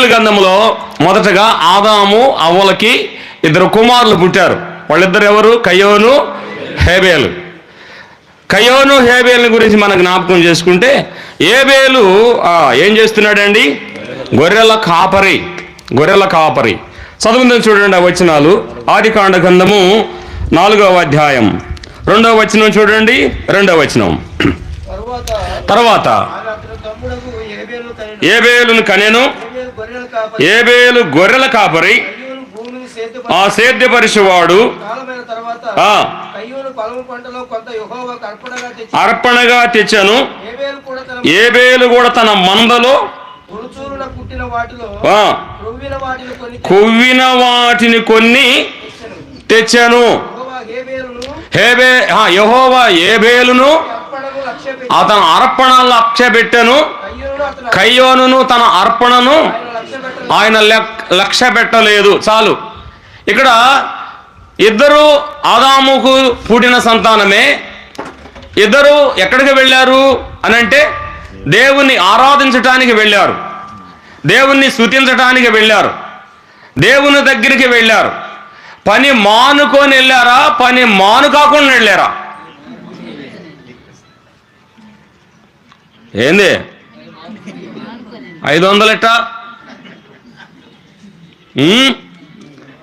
Bible గ్రంథంలో మొదటగా ఆదాము అవ్వలకి ఇద్దరు కుమారులు పుట్టారు. వాళ్ళిద్దరు ఎవరు? కయ్యోను హేబేలు. కయోను హేబేల్ని గురించి మనం జ్ఞాపకం చేసుకుంటే ఏబేలు ఏం చేస్తున్నాడండి? గొర్రెల కాపరి గొర్రెల కాపరి. చదువుందని చూడండి ఆ వచనాలు. ఆది కాండ గ్రంథము నాలుగవ అధ్యాయం. రెండవ వచనం చూడండి. రెండవ వచనం. తరువాత ఏబేలును కనెను. ఏబేలు గొర్రెలు కాపరి. ఆ సేద్యపరిచేవాడు అర్పణగా తెచ్చి అర్పణగా తెచ్చాను. ఏబేలు కూడా తన మందలో కొవ్విన వాటిని కొన్ని తెచ్చెను. యెహోవా ఏబేలును హేబే యెహోవా అతను అర్పణ లక్ష్య పెట్టాను కయ్యోనును తన అర్పణను ఆయన లక్ష్య లక్ష్య పెట్టలేదు. చాలు. ఇక్కడ ఇద్దరు ఆదాముకు పుట్టిన సంతానమే. ఇద్దరు ఎక్కడికి వెళ్ళారు అని అంటే దేవుణ్ణి ఆరాధించటానికి వెళ్ళారు. దేవుణ్ణి స్థుతించటానికి వెళ్ళారు. దేవుని దగ్గరికి వెళ్ళారు. పని మానుకొని వెళ్ళారా? పని మాను కాకుండా వెళ్ళారా? ఏంది? ఐదు వందలు ఎట్టా?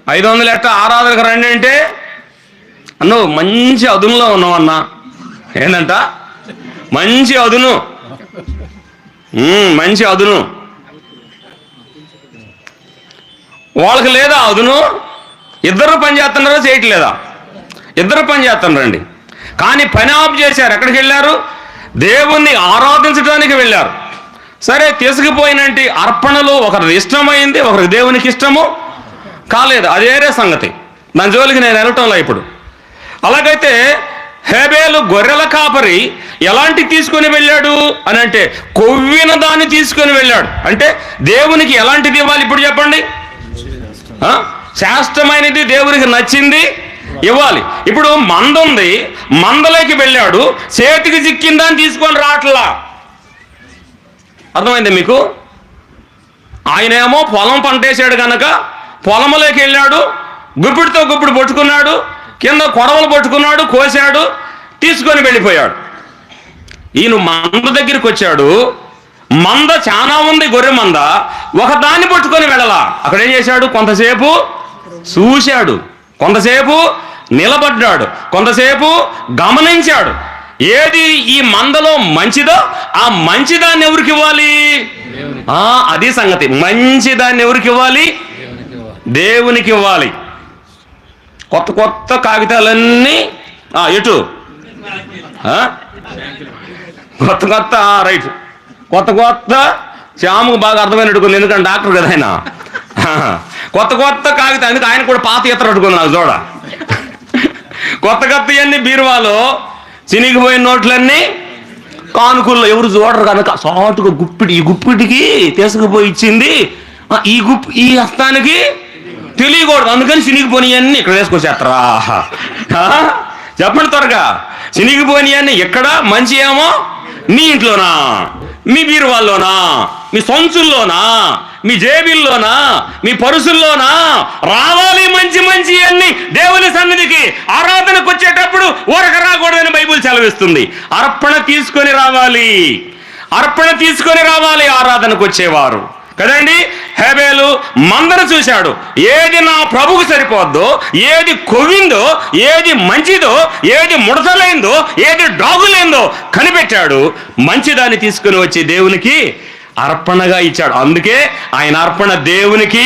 ఐదు వందలు ఎట్టా? ఆరాధనకు రండి అంటే అన్నో మంచి అదునులో ఉన్నావు అన్న. ఏంటంట మంచి అదును. మంచి అదును. వాళ్ళకి లేదా అదును? ఇద్దరు పని చేస్తున్నారా చేయట్లేదా? ఇద్దరు పని చేస్తున్నారండి కానీ పని ఆఫ్ చేశారు. ఎక్కడికి వెళ్ళారు? దేవుణ్ణి ఆరాధించడానికి వెళ్ళారు. సరే తీసుకుపోయినంటి అర్పణలు ఒకరికి ఇష్టమైంది ఒకరికి దేవునికి ఇష్టము? కాలేదు అదేరే సంగతి. దాని జోలికి నేను వెళ్ళటంలో ఇప్పుడు. అలాగైతే హేబేలు గొర్రెల కాపరి ఎలాంటి తీసుకొని వెళ్ళాడు అని అంటే కొవ్విన దాన్ని తీసుకొని వెళ్ళాడు. అంటే దేవునికి ఎలాంటిది ఇవ్వాలి ఇప్పుడు చెప్పండి? శాస్త్రమైనది దేవునికి నచ్చింది ఇవ్వాలి. ఇప్పుడు మంద ఉంది మందలోకి వెళ్ళాడు చేతికి చిక్కిందని తీసుకొని రావట్లా. అర్థమైంది మీకు? ఆయనేమో పొలం పంటేశాడు కనుక పొలంలోకి వెళ్ళాడు గుప్పిడితో గుప్పిడి పట్టుకున్నాడు కింద కొడవలు పట్టుకున్నాడు కోసాడు తీసుకొని వెళ్ళిపోయాడు. ఈయన మంద దగ్గరికి వచ్చాడు. మంద చాలా ఉంది గొర్రె మంద. ఒకదాన్ని పట్టుకొని వెళ్ళలా. అక్కడ ఏం చేశాడు? కొంతసేపు చూశాడు. కొంతసేపు నిలబడ్డాడు. కొంతసేపు గమనించాడు. ఏది ఈ మందలో మంచిదో ఆ మంచిదాన్ని ఎవరికి ఇవ్వాలి? అది సంగతి. మంచిదాన్ని ఎవరికి ఇవ్వాలి? దేవునికి ఇవ్వాలి. కొత్త కొత్త కాగితాలన్నీ ఎటు? కొత్త కొత్త రైట్. కొత్త కొత్త శ్యాముకు బాగా అర్థమైనట్టుకుంది ఎందుకంటే డాక్టర్ కదా ఆయన. కొత్త కొత్త కాగితం అందుకు ఆయన కూడా పాత పట్టుకుంది నాకు చూడ. కొత్త కొత్త అన్ని బీరువాలో చినిగిపోయిన నోట్లన్నీ కానుకల్లో ఎవరు చూడరు కనుక. సాటుగా గుప్పిడి ఈ గుప్పిడికి తీసుకుపోయి ఇచ్చింది. ఈ గుప్ ఈ హస్తానికి తెలియకూడదు. అందుకని చినిగిపోయినవన్నీ ఇక్కడ వేసుకొచ్చేస్తారా. చెప్పండి త్వరగా. చినిగిపోయినవన్నీ ఎక్కడ? మంచి ఏమో నీ ఇంట్లోనా? మీ బీరువాల్లోనా? మీ సొంచుల్లోనా? మీ జేబుల్లోనా? మీ పరుసుల్లోనా? రావాలి మంచి మంచి అన్ని దేవుని సన్నిధికి ఆరాధనకు వచ్చేటప్పుడు ఊరక రాకూడదని బైబుల్ సెలవిస్తుంది. అర్పణ తీసుకొని రావాలి. అర్పణ తీసుకొని రావాలి ఆరాధనకు వచ్చేవారు కదండి హేబేలు మందను చూశాడు. ఏది నా ప్రభుకు సరిపోద్దో ఏది కొవ్విందో ఏది మంచిదో ఏది ముడతలైందో ఏది డాగులైందో కనిపెట్టాడు. మంచిదాన్ని తీసుకుని వచ్చి దేవునికి అర్పణగా ఇచ్చాడు. అందుకే ఆయన అర్పణ దేవునికి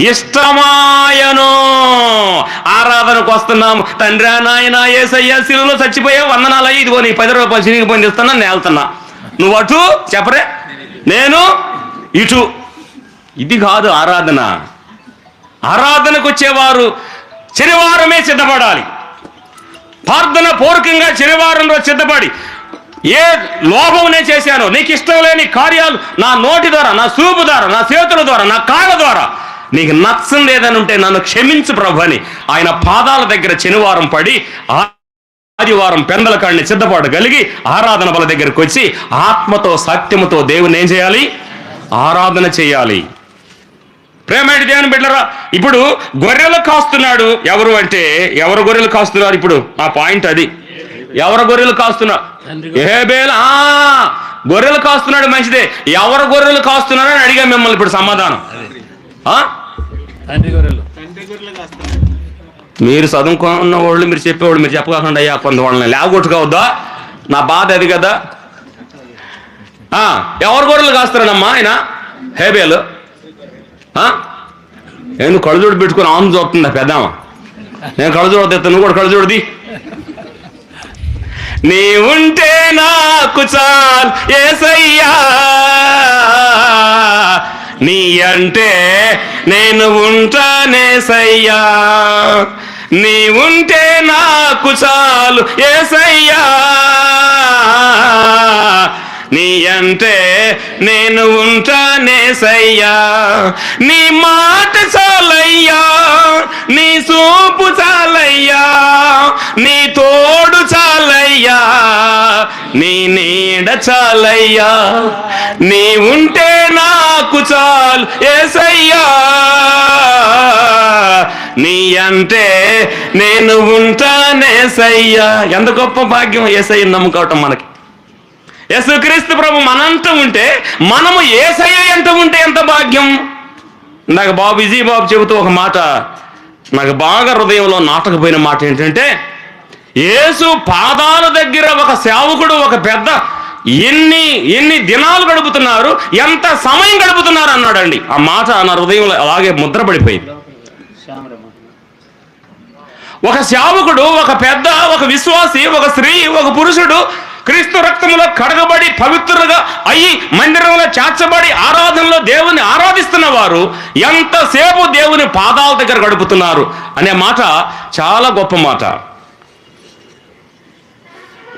ఇష్టమాయను. ఆరాధనకు వస్తున్నాము. తండ్రి నాయన ఏసయ్య శిలువలో చచ్చిపోయా వందనాలు. ఇదిగో నీ పది రూపాయలు చిరిగిపోయింది ఇస్తున్నా నేను నువ్వు అటు చెప్పరే. నేను ఇటు. ఇది కాదు ఆరాధన. ఆరాధనకు వచ్చేవారు శనివారమే సిద్ధపడాలి. ప్రార్థన పూర్వకంగా శనివారంలో సిద్ధపడి ఏ లోభం నేను చేశానో నీకు ఇష్టం లేని కార్యాలు నా నోటి ద్వారా నా సూపు ద్వారా నా చేతుల ద్వారా నా కాళ్ళ ద్వారా నీకు నచ్చం లేదని ఉంటే నన్ను క్షమించు ప్రభు అని ఆయన పాదాల దగ్గర శనివారం పడి ఆదివారం పెందల కాడిని సిద్ధపడగలిగి ఆరాధన బల దగ్గరికి వచ్చి ఆత్మతో సత్యముతో దేవుని ఏం చేయాలి? ఆరాధన చేయాలి. ప్రేమటి దేవుని బిడ్డరా ఇప్పుడు గొర్రెలు కాస్తున్నాడు. ఎవరు అంటే ఎవరు గొర్రెలు కాస్తున్నారు ఇప్పుడు? ఆ పాయింట్ అది. ఎవరు గొర్రెలు కాస్తున్నారు? ఏబేల్ గొర్రెలు కాస్తున్నాడు మంచిదే. ఎవరు గొర్రెలు కాస్తున్నారు అని అడిగా మిమ్మల్ని ఇప్పుడు సమాధానం. మీరు చదువుకున్న వాళ్ళు మీరు చెప్పేవాళ్ళు మీరు చెప్పకుండా అయ్యా కొంత వాళ్ళని లేవగొట్టుకోవద్దా? నా బాధ అది కదా. ఎవరు గొర్రెలు కాస్తారనమ్మా ఆయన? హేబేలు ఆ? కళ్ళజోడు పెట్టుకుని ఆమె చూస్తుందా పెద్దామా? నేను కళ్ళజోడు తెస్తాను నువ్వు కూడా కళ్ళజోడుది నీ ఉంటే నాకు చాలు ఏసయ్యా. నీ అంటే నేను ఉంటానే సయ్యా. నీ ఉంటే నాకు చాలు ఏసయ్యా. నీ అంటే నేను ఉంటానే సయ్యా. నీ మాట చాలయ్యా నీ సూపు చాలయ్యా నీ తోడు చాలయ్యా నీ నీడ చాలయ్యా. నీ ఉంటే నాకు చాలు ఏసయ్యా నీ అంటే నేను ఉంటానే సయ్యా. ఎంత గొప్ప భాగ్యం ఏసయ్య నమ్ముకోవటం మనకి. యేసుక్రీస్తు ప్రభు మనంత ఉంటే మనము ఏసయ్య ఎంత ఉంటే ఎంత భాగ్యం? నాకు బాబు విజయ్ బాబు చెబుతూ ఒక మాట. నాకు బాగా హృదయంలో నాటకపోయిన మాట ఏంటంటే యేసు పాదాల దగ్గర ఒక సేవకుడు ఒక పెద్ద ఎన్ని ఎన్ని దినాలు గడుపుతున్నారు ఎంత సమయం గడుపుతున్నారు అన్నాడండి. ఆ మాట నా హృదయంలో అలాగే ముద్రపడిపోయింది ఒక సేవకుడు ఒక పెద్ద ఒక విశ్వాసి ఒక స్త్రీ ఒక పురుషుడు క్రీస్తు రక్తములో కడగబడి పవిత్రులుగా అయ్యి మందిరంలో చేర్చబడి ఆరాధనలో దేవుని ఆరాధిస్తున్న వారు ఎంతసేపు దేవుని పాదాల దగ్గర గడుపుతున్నారు అనే మాట చాలా గొప్ప మాట.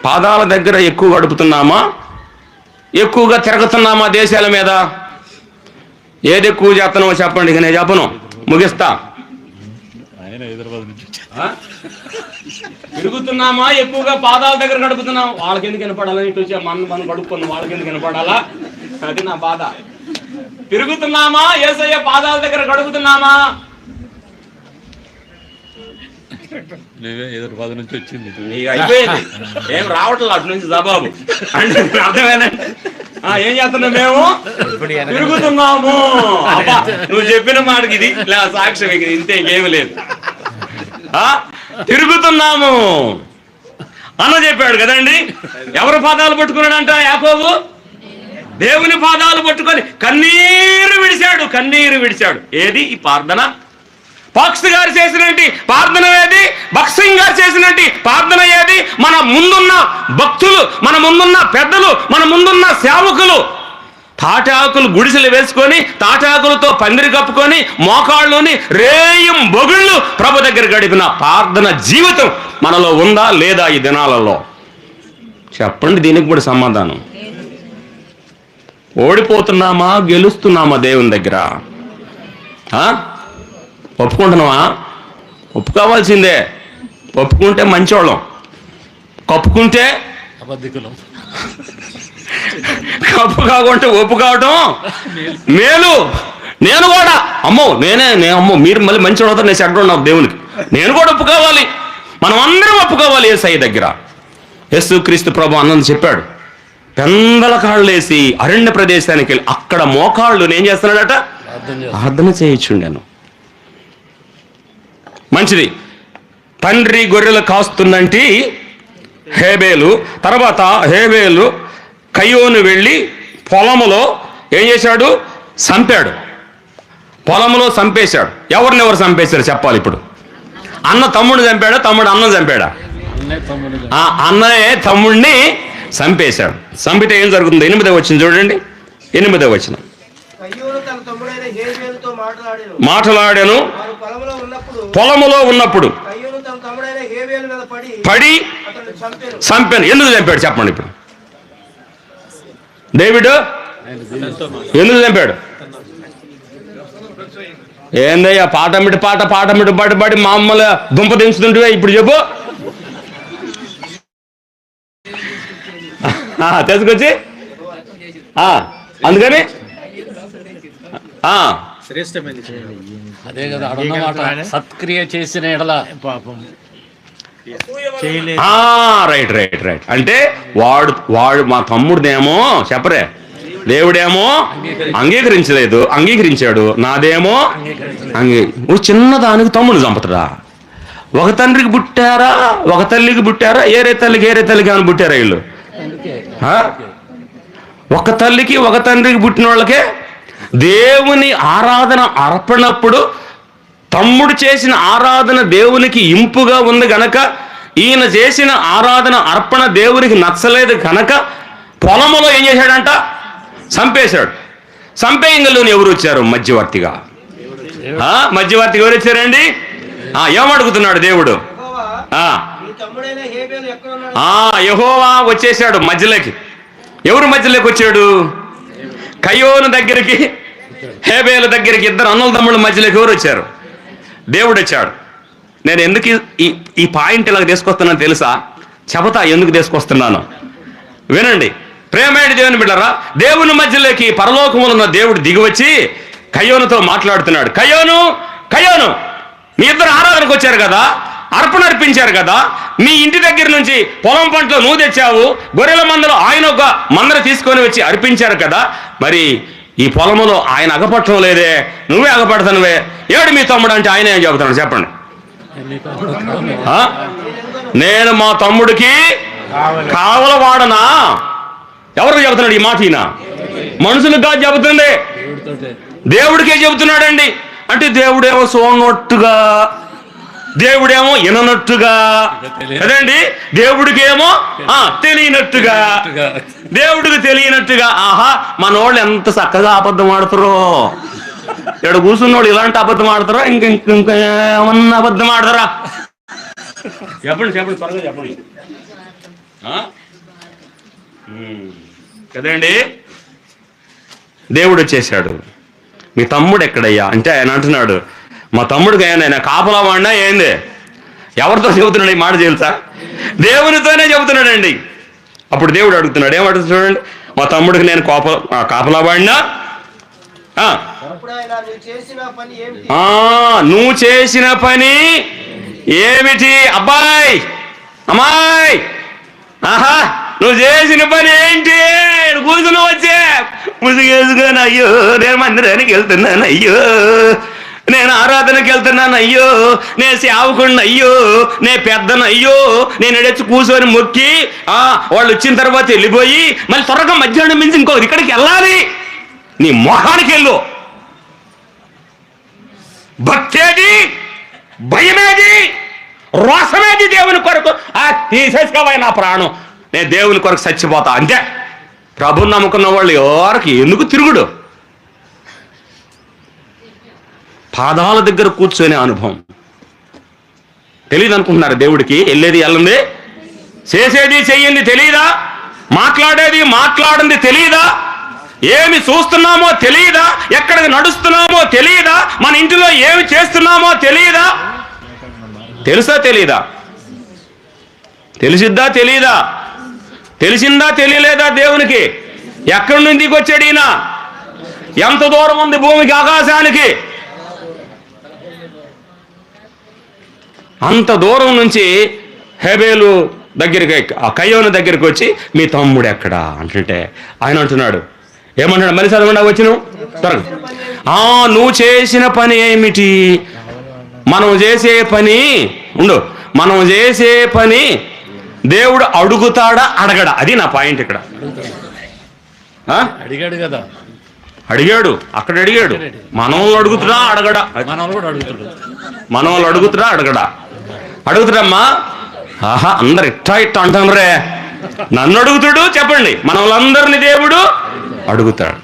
పాదాల దగ్గర ఎక్కువ గడుపుతున్నామా? ఎక్కువగా తిరుగుతున్నామా దేశాల మీద? ఏది ఎక్కువ చేస్తున్నామో చెప్పండి ఇక నేను చెప్పను. ముగిస్తా. ఆయన హైదరాబాద్ నుంచి? తిరుగుతున్నామా? ఎక్కువగా పాదాల దగ్గర గడుపుతున్నాం వాళ్ళకి ఎందుకు వినపడాలని ఇటు వచ్చి మన మనం గడుపుకున్నాం వాళ్ళకి ఎందుకు వినపడాలా? అది నా బాధ. తిరుగుతున్నామా? ఏసయ్య పాదాల దగ్గర గడుపుతున్నామా నుంచి వచ్చింది. నీకు అయిపోయింది. ఏం రావట్లేదు అటు నుంచి జవాబు అంటే అర్థమేనండి ఏం చేస్తున్నాం మేము? తిరుగుతున్నాము. నువ్వు చెప్పిన మాటకి ఇది. లే, సాక్ష్యం ఇంతే ఇంకేమి లేదు. ఆ? తిరుగుతున్నాము. అన్న చెప్పాడు కదండి? ఎవరు పాదాలు పట్టుకున్నాడంట యాకోబు? దేవుని పాదాలు పట్టుకొని కన్నీరు విడిచాడు కన్నీరు విడిచాడు. ఏది? ఈ ప్రార్థన. పాక్స్ గారు చేసినట్టు ప్రార్థన ఏది? బక్సింగ్ గారు చేసినట్టు ప్రార్థన ఏది? మన ముందున్న భక్తులు మన ముందున్న పెద్దలు మన ముందున్న సేవకులు తాటాకులు గుడిసెలు వేసుకొని తాటాకులతో పందిరి కప్పుకొని మోకాళ్ళుని రేయం బొగుళ్ళు ప్రభు దగ్గర గడిపిన ప్రార్థన జీవితం మనలో ఉందా లేదా ఈ దినాలలో? చెప్పండి దీనికి కూడా సమాధానం. ఓడిపోతున్నామా గెలుస్తున్నామా దేవుని దగ్గర? ఒప్పుకుంటున్నామా ఒప్పుకోవాల్సిందే. ఒప్పుకుంటే మంచోళ్ళం. కప్పుకుంటే అబద్ధికులం. కప్పు కాకుంటే ఒప్పు కావటం? మేలు. నేను కూడా. అమ్మో నేనే నేను అమ్మో మీరు మళ్ళీ మంచి అవుతారు నేను చెడ్డ ఉన్నావు దేవునికి. నేను కూడా ఒప్పుకోవాలి మనం అందరం ఒప్పుకోవాలి ఏసఐ దగ్గర. యేసు క్రీస్తు ప్రభు అన్నది చెప్పాడు. పెందల కాళ్ళు వేసి అరణ్య ప్రదేశానికి వెళ్ళి అక్కడ మోకాళ్ళు ఏం చేస్తున్నాడట? చేస్తాం ప్రార్థన చేయించుండాను. మంచిది. తండ్రి గొర్రెలు కాస్తుందంటి హేబేలు తర్వాత హేబేలు కయ్యోను వెళ్ళి పొలములో ఏం చేశాడు? చంపాడు పొలములో చంపేశాడు ఎవరిని ఎవరు చంపేశారు చెప్పాలి ఇప్పుడు? అన్న తమ్ముడు చంపాడా? తమ్ముడు అన్నం చంపాడా? ఆ అన్నయ్య తమ్ముడిని చంపేశాడు చంపితే ఏం జరుగుతుంది? ఎనిమిదో వచ్చింది చూడండి. ఎనిమిదో వచ్చిన మాట్లాడాను. పొలములో ఉన్నప్పుడు పడి చంపాను. ఎందుకు చంపాడు? చెప్పండి ఇప్పుడు. డేవిడ్? ఎందుకు చంపాడు? ఏందయ్యా పాట మిటి పాట పాట మిటి పాట పాడి మామూలు దుంప దించుతుంటే ఇప్పుడు చెప్పు. తీసుకొచ్చి. ఆ, అందుకని. ఆ, అదే కదా అడున్న మాట. సత్క్రియ చేసిన ఎడల. పాపం. రైట్ రైట్ రైట్ అంటే వాడు వాడు మా తమ్ముడిదేమో చెప్పరే. దేవుడేమో అంగీకరించలేదు అంగీకరించాడు. నాదేమో అంగీ ఓ చిన్న దానికి తమ్ముడు చంపుతాడా? ఒక తండ్రికి పుట్టారా? ఒక తల్లికి పుట్టారా? ఏరే తల్లికి ఏరే తల్లికి అని పుట్టారా వీళ్ళు? ఆ? ఒక తల్లికి ఒక తండ్రికి పుట్టిన వాళ్ళకే దేవుని ఆరాధన అర్పణప్పుడు తమ్ముడు చేసిన ఆరాధన దేవునికి ఇంపుగా ఉంది గనక ఈయన చేసిన ఆరాధన అర్పణ దేవునికి నచ్చలేదు కనుక పొలములో ఏం చేశాడంట? చంపేశాడు. చంపేయంగల్లోని ఎవరు వచ్చారు? మధ్యవర్తిగా. ఆ, మధ్యవర్తిగా ఎవరు వచ్చారండి? ఏమడుగుతున్నాడు దేవుడు? యహోవా వచ్చేసాడు మధ్యలోకి. ఎవరు మధ్యలోకి వచ్చాడు? కయోను దగ్గరికి హేబేల దగ్గరికి ఇద్దరు అన్నల తమ్ముళ్ళ మధ్యలోకి ఎవరు వచ్చారు? దేవుడిచ్చాడు నేను ఎందుకు ఈ- ఈ పాయింట్ ఇలా తీసుకొస్తున్నాను తెలుసా? చెబుతా ఎందుకు తీసుకొస్తున్నాను. వినండి. ప్రేమైన దేవుని బిడ్డరా దేవుని మధ్యలోకి పరలోకములున్న దేవుడు దిగివచ్చి కయోనుతో మాట్లాడుతున్నాడు. కయోను కయోను మీ ఇద్దరు ఆరాధనకు వచ్చారు కదా? అర్పణ అర్పించారు కదా? మీ ఇంటి దగ్గర నుంచి పొలం పంటలో నువ్వు తెచ్చావు గొర్రెల మందలో ఆయన ఒక మందర తీసుకొని వచ్చి అర్పించారు కదా? మరి ఈ పొలములో ఆయన అగపట్టడం లేదే నువ్వే అగపడతానువే. ఏడు మీ తమ్ముడు అంటే ఆయన ఏం చెబుతున్నాడు? చెప్పండి. ఆ? నేను మా తమ్ముడికి కావలవాడనా ఎవరికి చెబుతున్నాడు ఈ మాట ఈయన? మనుషులకు కాదు చెబుతుంది. దేవుడికే చెబుతున్నాడండి. అంటే దేవుడేమో సోనట్టుగా దేవుడేమో విననట్టుగా. కదండి దేవుడికేమో ఆ, తెలియనట్టుగా. దేవుడికి తెలియనట్టుగా. ఆహా మనోళ్ళు ఎంత చక్కగా అబద్ధం ఆడుతారో. ఇక్కడ కూర్చున్నోళ్ళు ఇలాంటి అబద్ధం ఆడతారా? ఇంక ఇంక- ఇంకా ఏమన్నా అబద్ధం ఆడతారా? చెప్పండి చెప్పండి త్వరగా చెప్పండి. కదండి? దేవుడు వచ్చేసాడు మీ తమ్ముడు ఎక్కడయ్యా? అంటే ఆయన అంటున్నాడు మా తమ్ముడికి ఆయన ఆయన కాపలా వాడినా ఏంది? ఎవరితో చెబుతున్నాడు ఈ మాట తెలుసా? దేవునితోనే చెబుతున్నాడండి. అప్పుడు దేవుడు అడుగుతున్నాడు ఏమడుగుతున్నాడు చూడండి. మా తమ్ముడికి నేను కోప కాపలా వాడినా? చేసిన పని ఏమిటి? నువ్వు చేసిన పని ఏమిటి? అబ్బాయ్ అమ్మాయ్ ఆహా నువ్వు చేసిన పని ఏంటి? కూర్చుని వచ్చే. ముసుగేసుకొని అయ్యో నేను మందిరానికి వెళ్తున్నాను అయ్యో. నేను ఆరాధనకి వెళ్తున్నాను అయ్యో నేను సేవకుండా అయ్యో నే పెద్దను అయ్యో నేను ఎడచ్చి కూర్చొని మొక్కి ఆ వాళ్ళు వచ్చిన తర్వాత వెళ్ళిపోయి మళ్ళీ త్వరగా మధ్యాహ్నం మించి ఇంకో ఇక్కడికి వెళ్ళాలి. నీ మొహానికి వెళ్ళు. భక్తేది భయమేది రోషమేది దేవుని కొరకు. ఆ తీసేసుకోవాలి నా ప్రాణం. నేను దేవుని కొరకు చచ్చిపోతా అంతే. ప్రభు నమ్ముకున్న వాళ్ళు ఎవరికి ఎందుకు తిరుగుడు? పాదాల దగ్గర కూర్చునే అనుభవం. తెలియదు అనుకుంటున్నారు దేవుడికి వెళ్ళేది వెళ్ళంది చేసేది చెయ్యింది తెలియదా మాట్లాడేది మాట్లాడింది తెలియదా ఏమి చూస్తున్నామో తెలియదా ఎక్కడికి నడుస్తున్నామో తెలియదా మన ఇంటిలో ఏమి చేస్తున్నామో తెలియదా తెలుసా తెలియదా తెలిసిద్దా తెలియదా తెలిసిందా తెలియలేదా దేవునికి? ఎక్కడి నుంచి దిగొచ్చాడు ఈయన? ఎంత దూరం ఉంది భూమికి ఆకాశానికి? అంత దూరం నుంచి హెబేలు దగ్గరికి ఆ కయ్యోను దగ్గరికి వచ్చి మీ తమ్ముడు ఎక్కడా? అంటుంటే ఆయన అంటున్నాడు. ఏమంటాడు మళ్ళీ చదవండి వచ్చిన త్వరగా. ఆ నువ్వు చేసిన పని ఏమిటి? మనం చేసే పని ఉండు. మనం చేసే పని దేవుడు అడుగుతాడా అడగడా? అది నా పాయింట్ ఇక్కడ? అడిగాడు కదా. అడిగాడు. అక్కడ అడిగాడు. మనల్ని అడుగుతున్నా అడగడా? మన అడుగుతాడు మనం వాళ్ళు అడుగుతురా అడగడా? అడుగుతుడమ్మా? ఆహా అందరు ఇట్టా ఇట్టా అంటారే నన్ను అడుగుతాడు? చెప్పండి. మన వాళ్ళందరినీ దేవుడు అడుగుతాడు.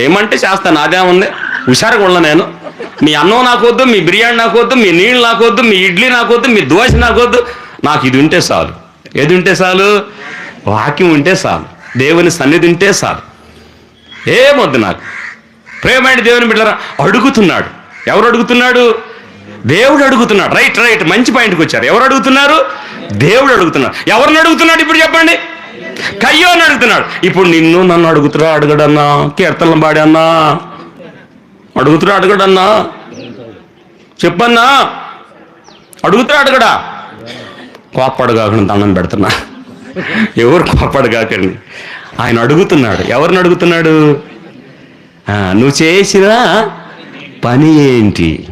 చేయమంటే చేస్తాను నాదేముంది హుషారుగా ఉన్నా నేను. మీ అన్నం నాకు వద్దు మీ బిర్యానీ నాకు వద్దు మీ నీళ్ళు నాకు వద్దు మీ ఇడ్లీ నాకు వద్దు మీ దోశ నాకు వద్దు. నాకు ఇది ఉంటే చాలు. ఏది ఉంటే చాలు? వాక్యం ఉంటే చాలు. దేవుని సన్నిధి ఉంటే చాలు. ఏమొద్దు నాకు. ప్రేమైన దేవుని బిడ్డరా అడుగుతున్నాడు. ఎవరు అడుగుతున్నాడు? దేవుడు అడుగుతున్నాడు. రైట్ రైట్ మంచి పాయింట్కి వచ్చారు. ఎవరు అడుగుతున్నారు? దేవుడు అడుగుతున్నాడు. ఎవరిని అడుగుతున్నాడు ఇప్పుడు చెప్పండి? కయ్యో అని అడుగుతున్నాడు. ఇప్పుడు నిన్ను నన్ను అడుగుతురా అడగడన్నా? కీర్తనలు పాడన్నా అడుగుతురా అడగడన్నా? చెప్పన్నా? అడుగుతురా అడగడా? కోప్పడు కాకుండా దండం పెడుతున్నా. ఎవరు కోప్పడు కాకండి ఆయన అడుగుతున్నాడు. ఎవరిని అడుగుతున్నాడు? నువ్వు చేసిన పని ఏంటి?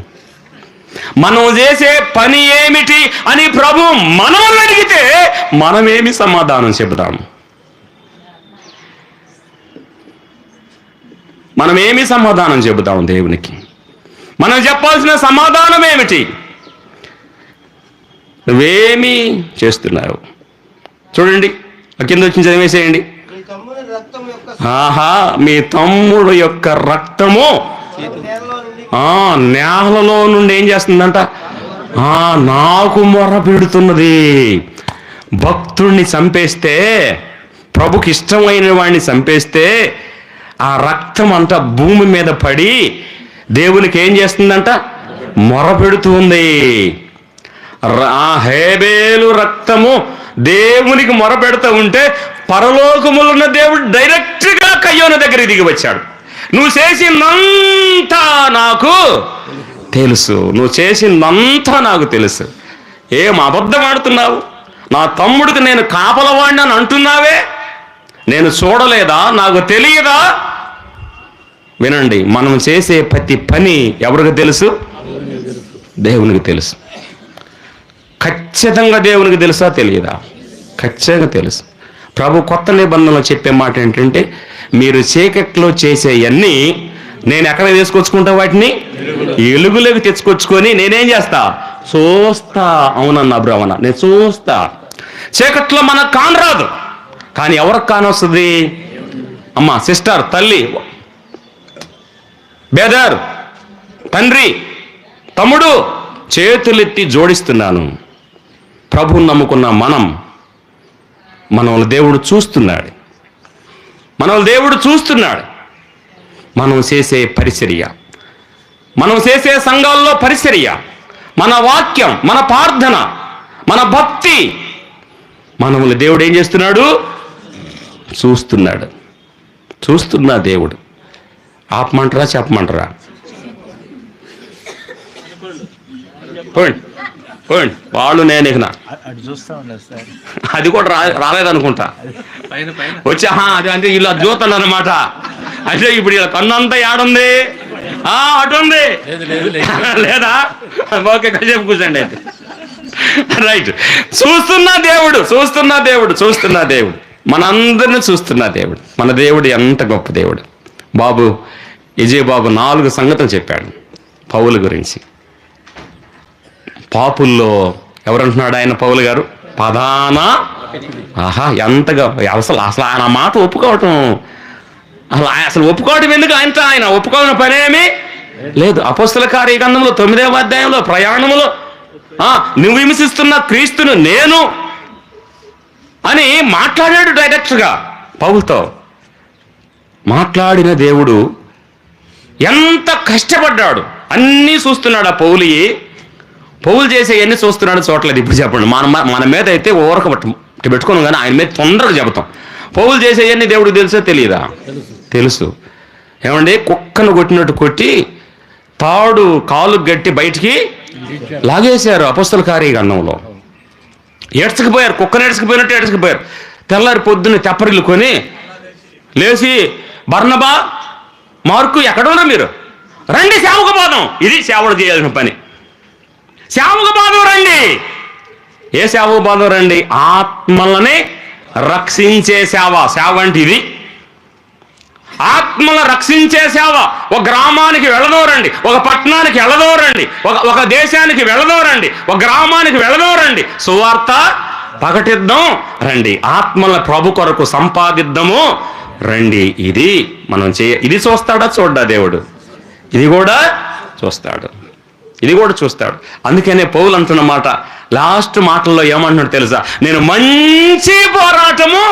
మనం చేసే పని ఏమిటి అని ప్రభు మనం అడిగితే మనమేమి సమాధానం చెబుతాం మనమేమి సమాధానం చెబుతాం దేవునికి? మనం చెప్పాల్సిన సమాధానం ఏమిటి? నువ్వేమి చేస్తున్నావు? చూడండి కింద వచ్చి చదివేసేయండి ఆహా మీ తమ్ముడు యొక్క రక్తము నేలలో నుండి ఆ నేలలో నుండి ఏం చేస్తుందంట? ఆ నాకు మొర పెడుతున్నది. భక్తుడిని చంపేస్తే ప్రభుకి ఇష్టమైన వాడిని చంపేస్తే ఆ రక్తం అంతా భూమి మీద పడి దేవునికి ఏం చేస్తుందంట? మొర పెడుతుంది. ర- ఆ హేబేలు రక్తము దేవునికి మొర పెడుతూ ఉంటే పరలోకములున్న దేవుడు డైరెక్ట్గా కయ్యోన దగ్గరికి దిగి వచ్చాడు. నువ్వు చేసిందంతా నాకు తెలుసు. నువ్వు చేసిందంతా నాకు తెలుసు. ఏం అబద్ధం ఆడుతున్నావు? నా తమ్ముడికి నేను కాపలవాడిని అని అంటున్నావే? నేను చూడలేదా? నాకు తెలియదా? వినండి మనం చేసే ప్రతి పని ఎవరికి తెలుసు? దేవునికి తెలుసు. ఖచ్చితంగా దేవునికి తెలుసా? తెలియదా? ఖచ్చితంగా తెలుసు. ప్రభు కొత్త నిబంధనలు చెప్పే మాట ఏంటంటే మీరు చీకట్లో చేసేవన్నీ నేను ఎక్కడ తీసుకొచ్చుకుంటా వాటిని? ఎలుగులోకి తెచ్చుకొచ్చుకొని నేనేం చేస్తా? చూస్తా. అవునన్నా భ్రమణ నేను చూస్తా. చీకట్లో మనకు కానరాదు కానీ ఎవరికి కానొస్తుంది అమ్మ సిస్టర్ తల్లి బేదర్ తండ్రి తమ్ముడు చేతులెత్తి జోడిస్తున్నాను. ప్రభు నమ్ముకున్న మనం మనల్ని దేవుడు చూస్తున్నాడు. మనల్ని దేవుడు చూస్తున్నాడు. మనం చేసే పరిచర్య. మనం చేసే సంఘాల్లో పరిచర్య. మన వాక్యం మన ప్రార్థన మన భక్తి. మనల్ని దేవుడు ఏం చేస్తున్నాడు? చూస్తున్నాడు. చూస్తున్నా దేవుడు. ఆపమంటారా చెప్పమంటారా? పోండి వాళ్ళు నేను ఇక అది కూడా రా రాలేదనుకుంటా. పైన పైన. వచ్చి అది అంటే వీళ్ళు అది చూస్తున్నారు అనమాట అంటే ఇప్పుడు వీళ్ళ కన్నంతా ఏడుంది? ఆ అటు ఉంది లేదు లేదు లేదు. లేదా? ఓకే కాసేపు కూర్చోండి అయితే. రైట్. చూస్తున్నా దేవుడు చూస్తున్నా దేవుడు చూస్తున్నా దేవుడు. మనందరిని చూస్తున్నా దేవుడు. మన దేవుడు ఎంత గొప్ప దేవుడు. బాబు విజయ్ బాబు నాలుగు సంగతులు చెప్పాడు పౌలు గురించి. పాపుల్లో ఎవరంటున్నాడు ఆయన పౌలు గారు? ప్రధాన ఆహా ఎంతగా అసలు అసలు ఆయన మాట ఒప్పుకోవటం అసలు అసలు ఒప్పుకోవటం ఎందుకు? ఆయనతో ఆయన ఒప్పుకోవడం పనేమి లేదు అపస్తుల కార్యగంధంలో తొమ్మిదవ అధ్యాయంలో ప్రయాణములో నువ్వు హింసిస్తున్న క్రీస్తును నేను అని మాట్లాడాడు డైరెక్ట్గా పౌలతో. మాట్లాడిన దేవుడు ఎంత కష్టపడ్డాడు. అన్నీ చూస్తున్నాడు ఆ పౌలి. పౌలు చేసే ఎన్ని చూస్తున్నాడు చూడలేదు ఇప్పుడు చెప్పండి. మన మన మీద అయితే ఓరక పెట్టుకోను కానీ ఆయన మీద తొందరగా చెబుతాం. పౌలు చేసే ఎన్ని దేవుడు తెలుసో తెలియదా? తెలుసు. ఏమండి? కుక్కను కొట్టినట్టు కొట్టి తాడు కాలు గట్టి బయటికి లాగేశారు అపస్తుల కార్యగంధంలో ఏడ్చకపోయారు. కుక్కను ఏడ్చకపోయినట్టు ఏడ్చకపోయారు. తెల్లారి పొద్దున్న తెప్పరిల్లు కొని లేచి బర్ణబా మార్కు ఎక్కడున్నా మీరు? రండి సేవకు పోదాం ఇది సేవలు చేయాల్సిన పని. సేవకు పాదం రండి. ఏ సేవకు పాదం రండి? ఆత్మలని రక్షించే సేవ. సేవ అంటే ఇది. ఆత్మల రక్షించే సేవ. ఒక గ్రామానికి వెళ్ళదోరండి ఒక పట్టణానికి వెళ్ళదోరండి ఒక ఒక దేశానికి వెళ్ళదోరండి ఒక గ్రామానికి వెళ్ళదోరండి సువార్త ప్రకటిద్దాం. రండి. ఆత్మల ప్రభు కొరకు సంపాదిద్దాము. రండి. ఇది మనం చేయ ఇది చూస్తాడా? చూడ్డా దేవుడు? ఇది కూడా చూస్తాడు. ఇది కూడా చూస్తాడు. అందుకనే పౌలు అంటున్నమాట లాస్ట్ మాటల్లో ఏమంటున్నాడు తెలుసా? నేను మంచి పోరాటము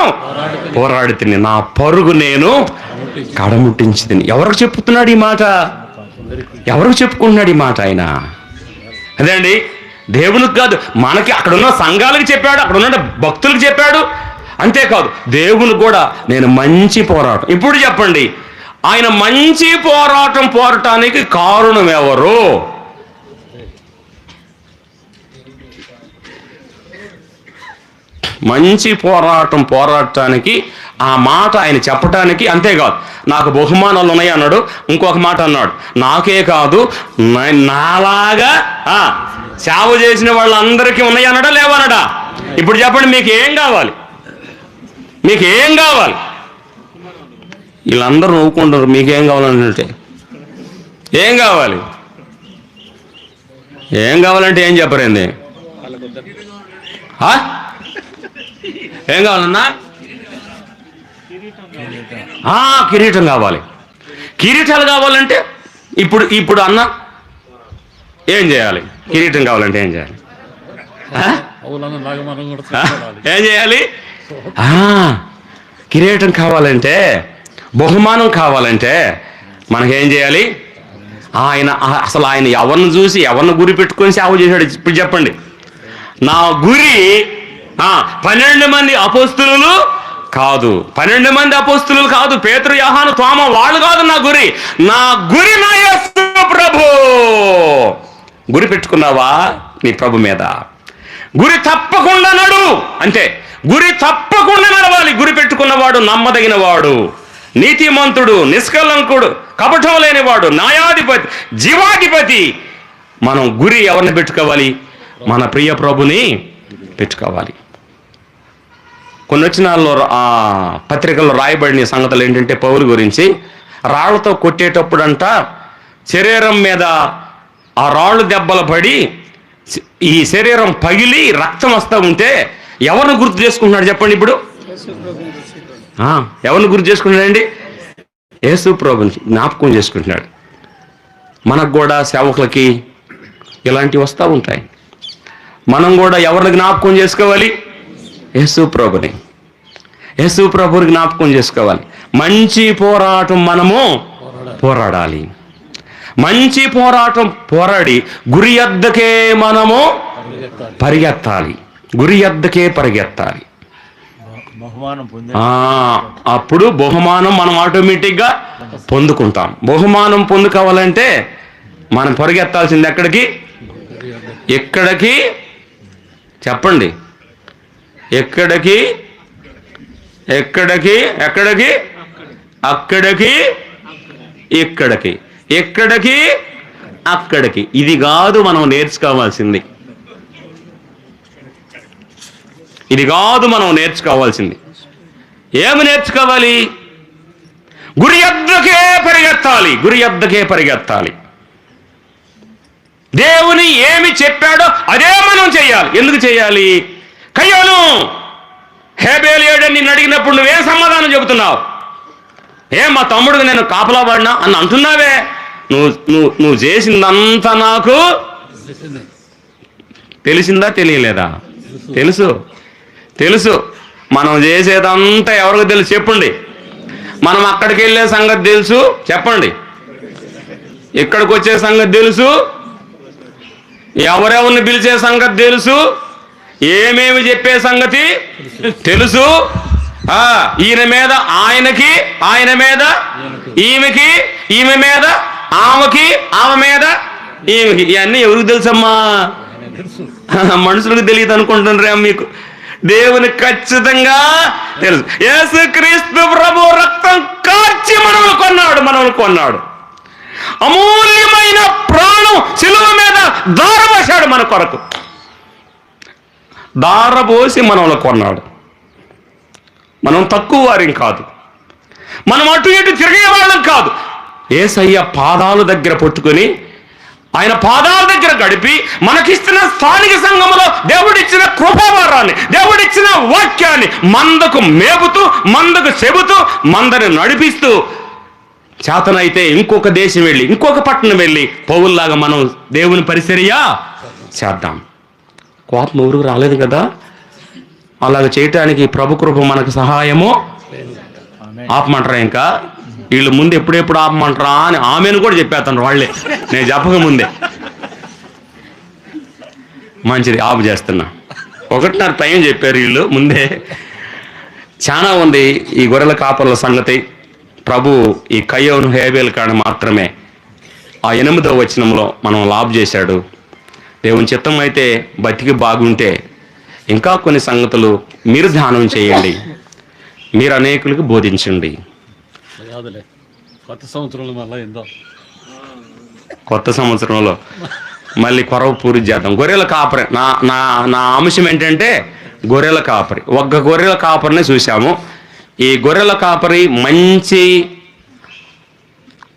పోరాడి తిని నా పరుగు నేను కడముట్టించి తిని ఎవరికి చెప్పుతున్నాడు ఈ మాట? ఎవరికి చెప్పుకుంటున్నాడు ఈ మాట ఆయన? అదే అండి దేవునికి కాదు మనకి అక్కడ ఉన్న సంఘాలకు చెప్పాడు అక్కడ ఉన్న భక్తులకు చెప్పాడు. అంతేకాదు దేవుని కూడా నేను మంచి పోరాటం. ఇప్పుడు చెప్పండి ఆయన మంచి పోరాటం పోరాటానికి కారణం ఎవరు? మంచి పోరాటం పోరాటానికి ఆ మాట ఆయన చెప్పటానికి అంతేకాదు. నాకు బహుమానాలు ఉన్నాయి అన్నాడు ఇంకొక మాట అన్నాడు. నాకే కాదు నాలాగా సేవ చేసిన వాళ్ళందరికీ ఉన్నాయి అన్నాడా లేవన్నాడా ఇప్పుడు చెప్పండి మీకు ఏం కావాలి? మీకు ఏం కావాలి? వీళ్ళందరూ నవ్వుకుంటారు మీకేం కావాలంటే. ఏం కావాలి? ఏం కావాలంటే ఏం చెప్పరేంది ఆ? ఏం కావాలన్నా? ఆ, కిరీటం కావాలి. కిరీటాలు కావాలంటే ఇప్పుడు ఇప్పుడు అన్న ఏం చేయాలి? కిరీటం కావాలంటే ఏం చేయాలి? ఏం చేయాలి? కిరీటం కావాలంటే బహుమానం కావాలంటే మనకేం చేయాలి? ఆయన అసలు ఆయన ఎవరిని చూసి ఎవరిని గురి పెట్టుకొని సేవ చేశాడు? ఇప్పుడు చెప్పండి. నా గురి పన్నెండు మంది అపోస్తులు కాదు. పన్నెండు మంది అపోస్తులు కాదు. పేతురు యహాను తోమ వాళ్ళు కాదు నా గురి. నా గురి నా యేసు ప్రభు. గురి పెట్టుకున్నావా? నీ ప్రభు మీద. గురి తప్పకుండా నడు. అంతే గురి తప్పకుండా నడవాలి. గురి పెట్టుకున్నవాడు నమ్మదగిన వాడు నీతిమంతుడు నిష్కలంకుడు కపటం లేనివాడు న్యాయాధిపతి జీవాధిపతి. మనం గురి ఎవరిని పెట్టుకోవాలి? మన ప్రియ ప్రభుని పెట్టుకోవాలి. కొన్ని వచ్చినాల్లో ఆ పత్రికల్లో రాయబడిన సంగతులు ఏంటంటే పౌరు గురించి రాళ్ళతో కొట్టేటప్పుడంట శరీరం మీద ఆ రాళ్ళు దెబ్బలు పడి ఈ శరీరం పగిలి రక్తం వస్తూ ఉంటే ఎవరిని గుర్తు చేసుకుంటున్నాడు చెప్పండి ఇప్పుడు? ఎవరిని గుర్తు చేసుకుంటున్నాడండి? యేసు ప్రభుని జ్ఞాపకం చేసుకుంటున్నాడు. మనకు కూడా సేవకులకి ఇలాంటివి వస్తూ ఉంటాయి. మనం కూడా ఎవరిని జ్ఞాపకం చేసుకోవాలి? యేసు ప్రభుని. యేసు ప్రభుని జ్ఞాపకం చేసుకోవాలి. మంచి పోరాటం మనము పోరాడాలి. మంచి పోరాటం పోరాడి గురి ఎద్దకే మనము పరిగెత్తాలి. గురి ఎద్దకే పరిగెత్తాలి. అప్పుడు బహుమానం మనం ఆటోమేటిక్గా పొందుకుంటాం. బహుమానం పొందుకోవాలంటే మనం పరిగెత్తాల్సింది ఎక్కడికి? ఎక్కడికి? చెప్పండి. ఎక్కడికి? ఎక్కడికి? ఎక్కడికి? అక్కడికి? ఇక్కడికి. ఎక్కడికి? అక్కడికి. ఇది కాదు మనం నేర్చుకోవాల్సింది. ఇది కాదు మనం నేర్చుకోవాల్సింది. ఏమి నేర్చుకోవాలి? గురి ఎద్దకే పరిగెత్తాలి. గురి ఎద్దకే పరిగెత్తాలి. దేవుని ఏమి చెప్పాడో అదే మనం చేయాలి ఎందుకు చేయాలి కయ్యోను! హేబేలియాడని నిన్ను అడిగినప్పుడు నువ్వేం సమాధానం చెబుతున్నావు? ఏ మా తమ్ముడికి నేను కాపలా పడినా అని అంటున్నావే. నువ్వు నువ్వు నువ్వు చేసిందంతా నాకు తెలిసిందా తెలియలేదా? తెలుసు. తెలుసు. మనం చేసేదంతా ఎవరికి తెలుసు? చెప్పండి. మనం అక్కడికి వెళ్ళే సంగతి తెలుసు? చెప్పండి. ఇక్కడికి వచ్చే సంగతి తెలుసు? ఎవరెవరిని పిలిచే సంగతి తెలుసు? ఏమేమి చెప్పే సంగతి? తెలుసు. ఆ ఈయన మీద ఆయనకి ఆయన మీద ఈమెకి ఈమె మీద ఆమెకి ఆమె మీద ఈమెకి. ఇవన్నీ ఎవరికి తెలుసమ్మా? మనుషులకు తెలియదు అనుకుంటున్నారా మీకు. దేవుని ఖచ్చితంగా తెలుసు. యేసు క్రీస్తు ప్రభు రక్తం కార్చి మనల్ని కొన్నాడు మనల్ని కొన్నాడు. అమూల్యమైన ప్రాణం శిలువ మీద దారవశాడు మన కొరకు. దారబోసి మనల్ని కొన్నాడు. మనం తక్కువ వారిం కాదు. మనం అటు ఇటు తిరిగే వాళ్ళం కాదు. ఏసయ్య పాదాల దగ్గర పట్టుకొని ఆయన పాదాల దగ్గర గడిపి మనకిస్తున్న స్థానిక సంఘములో దేవుడిచ్చిన కృపావారాన్ని దేవుడిచ్చిన వాక్యాన్ని మందకు మేపుతూ మందకు చెబుతూ మందని నడిపిస్తూ చేతనైతే ఇంకొక దేశం వెళ్ళి ఇంకొక పట్టణం వెళ్ళి పౌల్లాగా మనం దేవుని పరిచర్య చేద్దాం. కోపం ఎవరికి రాలేదు కదా. అలాగ చేయటానికి ప్రభు కృప మనకు సహాయము. ఆపమంటారా ఇంకా? వీళ్ళు ముందు ఎప్పుడెప్పుడు ఆపమంటారా అని ఆమెను కూడా చెప్పేస్తాను వాళ్ళే. నేను చెప్పక ముందే. మంచిది ఆపు చేస్తున్నా. ఒకటిన్నర టైం చెప్పారు వీళ్ళు ముందే. చాలా ఉంది ఈ గొర్రెల కాపర్ల సంగతి. ప్రభు ఈ కయ్యోను హేబేల్ కాడ మాత్రమే. ఆ ఎనిమిదవ వచనంలో మనం లాభ చేశాడు. దేవుని చిత్తం అయితే బతికి బాగుంటే ఇంకా కొన్ని సంగతులు మీరు ధ్యానం చేయండి. మీరు అనేకులకు బోధించండి. కొత్త సంవత్సరంలో మళ్ళీ ఏందో. కొత్త సంవత్సరంలో మళ్ళీ కొరవ పూర్తి చేద్దాం. గొర్రెల కాపరి. నా నా నా అంశం ఏంటంటే గొర్రెల కాపరి. ఒక్క గొర్రెల కాపరిని చూసాము ఈ గొర్రెల కాపరి మంచి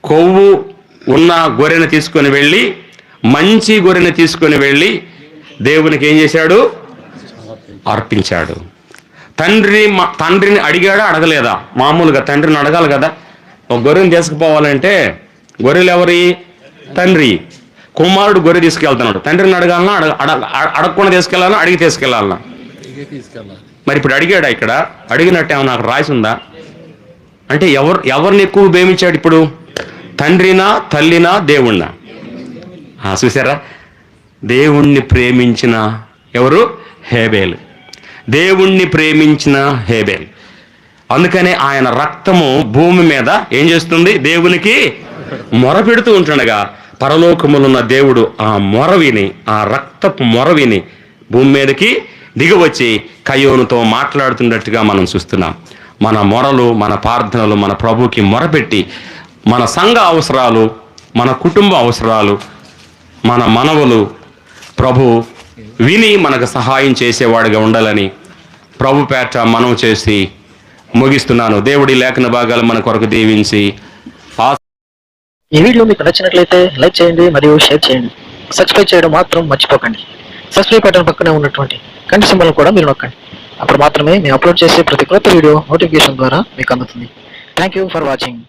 కొవ్వు ఉన్న గొర్రెని తీసుకొని వెళ్ళి మంచి గొర్రెని తీసుకొని వెళ్ళి దేవునికి ఏం చేశాడు? అర్పించాడు. తండ్రి మా- తండ్రిని అడిగాడా? అడగలేదా? మామూలుగా తండ్రిని అడగాలి కదా. ఒక గొర్రెని తీసుకుపోవాలంటే గొర్రెలు ఎవరి తండ్రి. కుమారుడు గొర్రె తీసుకెళ్తున్నాడు. తండ్రిని అడగాలన్నా అడగ అడగకుండా తీసుకెళ్ళాలన్నా అడిగి తీసుకెళ్ళాలన్నా మరి ఇప్పుడు అడిగాడా ఇక్కడ? అడిగినట్టు ఏమన్నా నాకు రాసి ఉందా అంటే ఎవరు ఎవరిని ఎక్కువ ప్రేమించాడు ఇప్పుడు? తండ్రినా తల్లినా దేవుణ్ణా? చూసారా దేవుణ్ణి ప్రేమించిన ఎవరు? హేబేల్. దేవుణ్ణి ప్రేమించిన హేబేల్. అందుకనే ఆయన రక్తము భూమి మీద ఏం చేస్తుంది? దేవునికి మొరపెడుతూ ఉంటుండగా పరలోకములున్న దేవుడు ఆ మొర విని ఆ రక్తపు మొర విని భూమి మీదకి దిగివచ్చి కయోనుతో మాట్లాడుతున్నట్టుగా మనం చూస్తున్నాం. మన మొరలు మన ప్రార్థనలు మన ప్రభుకి మొరపెట్టి మన సంఘ అవసరాలు మన కుటుంబ అవసరాలు మన మనవులు ప్రభు విని మనకు సహాయం చేసేవాడిగా ఉండాలని ప్రభు పేట మనం చేసి ముగిస్తున్నాను. దేవుడి లేఖన భాగాలు మన కొరకు దీవించి ఈ వీడియో మీకు నచ్చినట్లయితే లైక్ చేయండి మరియు షేర్ చేయండి. సబ్స్క్రైబ్ చేయడం మాత్రం మర్చిపోకండి. సబ్స్క్రైబ్ బటన్ పక్కనే ఉన్నటువంటి కంటి సింబల్ కూడా మీరు నొక్కండి. అప్పుడు మాత్రమే మేము అప్లోడ్ చేసే ప్రతి కొత్త వీడియో నోటిఫికేషన్ ద్వారా మీకు అందుతుంది. Thank you for watching